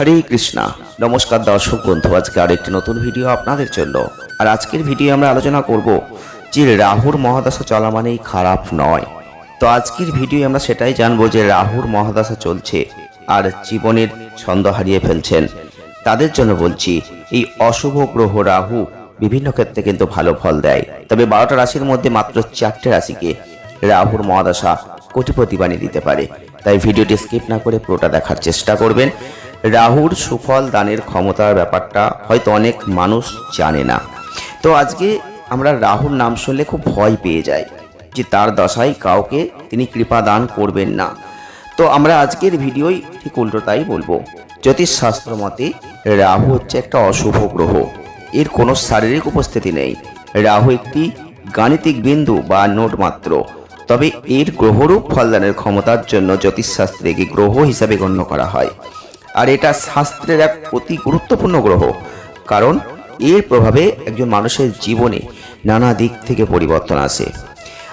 হরে কৃষ্ণা। নমস্কার দর্শক বন্ধু, আজকে আরেকটি নতুন ভিডিও আপনাদের জন্য। আর আজকের ভিডিও আমরা আলোচনা করব যে রাহুর মহাদশা চলা মানেই খারাপ নয়। তো আজকের ভিডিও আমরা সেটাই জানব যে রাহুর মহাদশা চলছে আর জীবনের ছন্দ হারিয়ে ফেলছেন। তাদের জন্য বলছি, এই অশুভ গ্রহ রাহু বিভিন্ন ক্ষেত্রে কিন্তু ভালো ফল দেয়। তবে বারোটা রাশির মধ্যে মাত্র চারটে রাশিকে রাহুর মহাদশা কোটিপতি বানিয়ে দিতে পারে। তাই ভিডিওটি স্কিপ না করে পুরোটা দেখার চেষ্টা করবেন। রাহুর সুফল দানের ক্ষমতার ব্যাপারটা হয়তো অনেক মানুষ জানে না। তো আজকে আমরা রাহুর নাম শুনলে খুব ভয় পেয়ে যাই যে তার দশায় কাউকে তিনি কৃপা দান করবেন না। তো আমরা আজকের ভিডিওই ঠিক উল্টো তাই বলব। জ্যোতিষশাস্ত্র মতে রাহু হচ্ছে একটা অশুভ গ্রহ। এর কোনো শারীরিক উপস্থিতি নেই। রাহু একটি গাণিতিক বিন্দু বা নোট মাত্র। তবে এর গ্রহরূপ ফলদানের ক্ষমতার জন্য জ্যোতিষশাস্ত্রে গ্রহ হিসাবে গণ্য করা হয়। আর এটা শাস্ত্রের এক অতি গুরুত্বপূর্ণ গ্রহ। কারণ এর প্রভাবে একজন মানুষের জীবনে নানা দিক থেকে পরিবর্তন আসে।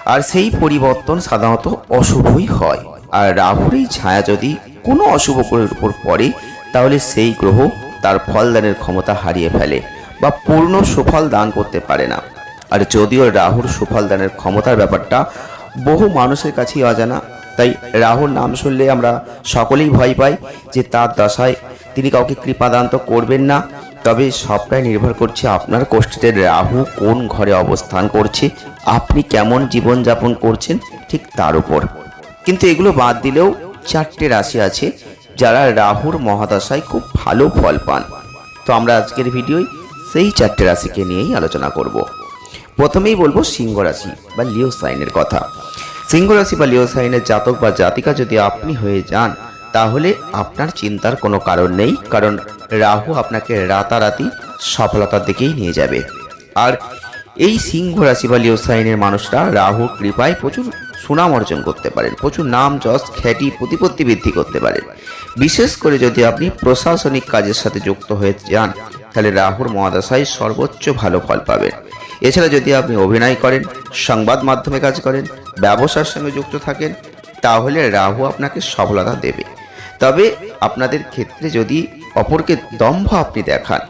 আর সেই পরিবর্তন সাধারণত অশুভই হয়। আর রাহুর এই ছায়া যদি কোনো অশুভ গ্রহের উপর পড়ে, তাহলে সেই গ্রহ তার ফলদানের ক্ষমতা হারিয়ে ফেলে বা পূর্ণ সুফল দান করতে পারে না। আর যদিও রাহুর সুফল দানের ক্ষমতার ব্যাপারটা বহু মানুষের কাছেই অজানা তাই রাহুর নাম শুনলে আমরা সকলেই ভয় পাই যে তার দশায় তিনি কাউকে কৃপাদান তো করবেন না, তবে সবটাই নির্ভর করছে আপনার কোষ্ঠীতে রাহু কোন ঘরে অবস্থান করছে, আপনি কেমন জীবনযাপন করছেন ঠিক তার উপর। কিন্তু এগুলো বাদ দিলেও চারটে রাশি আছে যারা রাহুর মহাদশায় খুব ভালো ফল পান। তো আমরা আজকের ভিডিওয় সেই চারটে রাশিকে নিয়েই আলোচনা করব। প্রথমেই বলব সিংহ রাশি বা লিও সাইনের কথা। সিংহ রাশি বা লিও সাইনের জাতক বা জাতিকা যদি আপনি হয়ে যান, তাহলে আপনার চিন্তার কোনো কারণ নেই, কারণ রাহু আপনাকে রাতারাতি সফলতার দিকেই নিয়ে যাবে। আর এই সিংহ রাশি বা লিও সাইনের মানুষরা রাহুর কৃপায় প্রচুর সুনাম অর্জন করতে পারেন, প্রচুর নাম, যশ, খ্যাতি, প্রতিপত্তি বৃদ্ধি করতে পারেন। বিশেষ করে যদি আপনি প্রশাসনিক কাজের সাথে যুক্ত হয়ে যান, তাহলে রাহুর মহাদশায় সর্বোচ্চ ভালো ফল পাবেন। এছাড়া যদি আপনি অভিনয় করেন, সংবাদ মাধ্যমে কাজ করেন ব্যবসার সঙ্গে যুক্ত থাকেন, তাহলে রাহু আপনাকে সফলতা দেবে। তবে আপনাদের ক্ষেত্রে যদি অপরকে দম্ভ আপনি দেখান,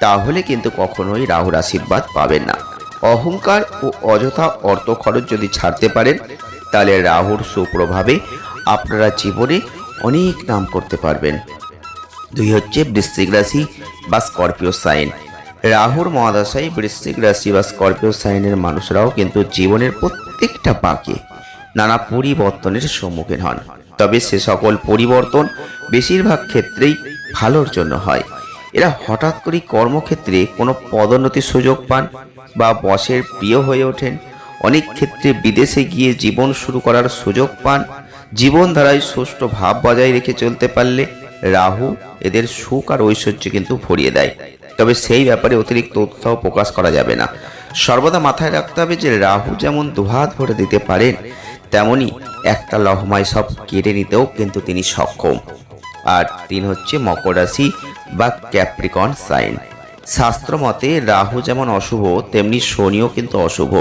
তাহলে কিন্তু কখনোই রাহুর আশীর্বাদ পাবেন না। অহংকার ও অযথা অর্থ খরচ যদি ছাড়তে পারেন, তাহলে রাহুর সুপ্রভাবে আপনারা জীবনে অনেক নাম করতে পারবেন। দুই হচ্ছে বৃশ্চিক রাশি বা স্করপিও সাইন। রাহুর মহাদশায় বৃশ্চিক রাশি বা স্করপিও সাইনের মানুষরাও কিন্তু জীবনের প্রত্যেকটা পাকে নানা পরিবর্তনের সম্মুখীন হন। তবে সে সকল পরিবর্তন বেশিরভাগ ক্ষেত্রেই ভালোর জন্য হয়। এরা হঠাৎ করে কর্মক্ষেত্রে কোনো পদোন্নতির সুযোগ পান বা বসের প্রিয় হয়ে ওঠেন। অনেক ক্ষেত্রে বিদেশে গিয়ে জীবন শুরু করার সুযোগ পান। জীবনধারায় সুষ্ঠু ভাব বজায় রেখে চলতে পারলে রাহু এদের সুখ আর ঐশ্বর্য কিন্তু ভরিয়ে দেয়। তবে সেই ব্যাপারে অতিরিক্ত উৎসাহ প্রকাশ করা যাবে না। সর্বদা মাথায় রাখতে হবে যে রাহু যেমন দুহাত ভরে দিতে পারেন, তেমনি একটা লহমায় সব কেড়ে নিতেও কিন্তু তিনি সক্ষম। আর তিন হচ্ছে মকর রাশি বা ক্যাপ্রিকন সাইন। শাস্ত্র মতে রাহু যেমন অশুভ, তেমনি শনিও কিন্তু অশুভ।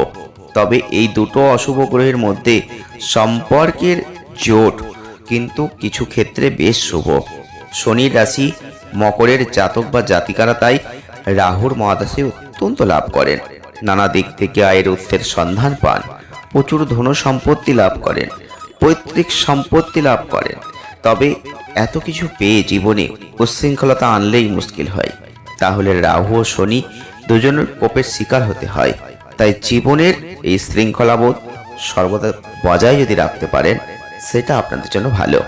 তবে এই দুটো অশুভ গ্রহের মধ্যে সম্পর্কের জোট কিন্তু কিছু ক্ষেত্রে বেশ শুভ। শনির রাশি, মকরের জাতক বা জাতিকারা তাই রাহুর মহাদাসে অত্যন্ত লাভ করেন। নানা দিক থেকে আয়ের উৎসের সন্ধান পান। প্রচুর ধন সম্পত্তি লাভ করেন। পৈতৃক সম্পত্তি লাভ করেন। তবে এত কিছু পেয়ে জীবনে উচ্ছৃঙ্খলতা আনলেই মুশকিল হয়। তাহলে রাহু ও শনি দুজনের কোপের শিকার হতে হয়। তাই জীবনের এই শৃঙ্খলাবোধ সর্বদা বজায় যদি রাখতে পারেন, সেটা আপনাদের জন্য ভালো।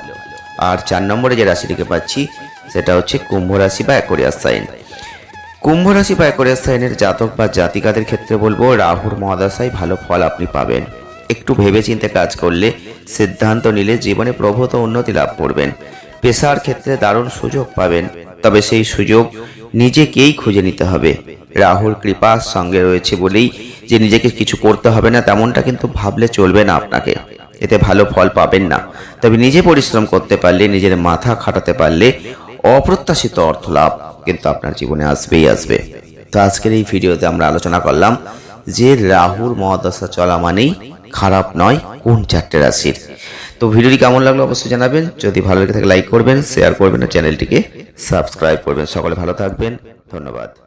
আর চার নম্বরে যে রাশিটিকে পাচ্ছি, সেটা হচ্ছে কুম্ভ রাশি বা অ্যাকোরিয়াস সাইন। কুম্ভ রাশি বা অ্যাকোরিয়াস সাইনের জাতক বা জাতিকাদের ক্ষেত্রে বলব, রাহুর মহাদশায় ভালো ফল আপনি পাবেন। একটু ভেবেচিন্তে কাজ করলে সিদ্ধান্ত নিলে জীবনে প্রভূত উন্নতি লাভ করবেন। পেশার ক্ষেত্রে দারুণ সুযোগ পাবেন, তবে সেই সুযোগ নিজেকেই খুঁজে নিতে হবে। রাহুর কৃপা সঙ্গে রয়েছে বলেই যে নিজেকে কিছু করতে হবে না, তেমনটা কিন্তু ভাবলে চলবে না আপনাকে। এতে ভালো ফল পাবেন না। তবে নিজে পরিশ্রম করতে পারলে, নিজের মাথা খাটাতে পারলে অপ্রত্যাশিত অর্থ লাভ কিন্তু আপনার জীবনে আসবেই আসবে। তো আজকের এই ভিডিওতে আমরা আলোচনা করলাম যে রাহুর মহাদশা চলা মানেই খারাপ নয়, কোন চারটে রাশির। তো ভিডিওটি কেমন লাগল অবশ্যই জানাবেন। যদি ভালো লেগে থাকে, লাইক করবেন শেয়ার করবেন চ্যানেলটিকে সাবস্ক্রাইব করবেন। সকলে ভালো থাকবেন। ধন্যবাদ।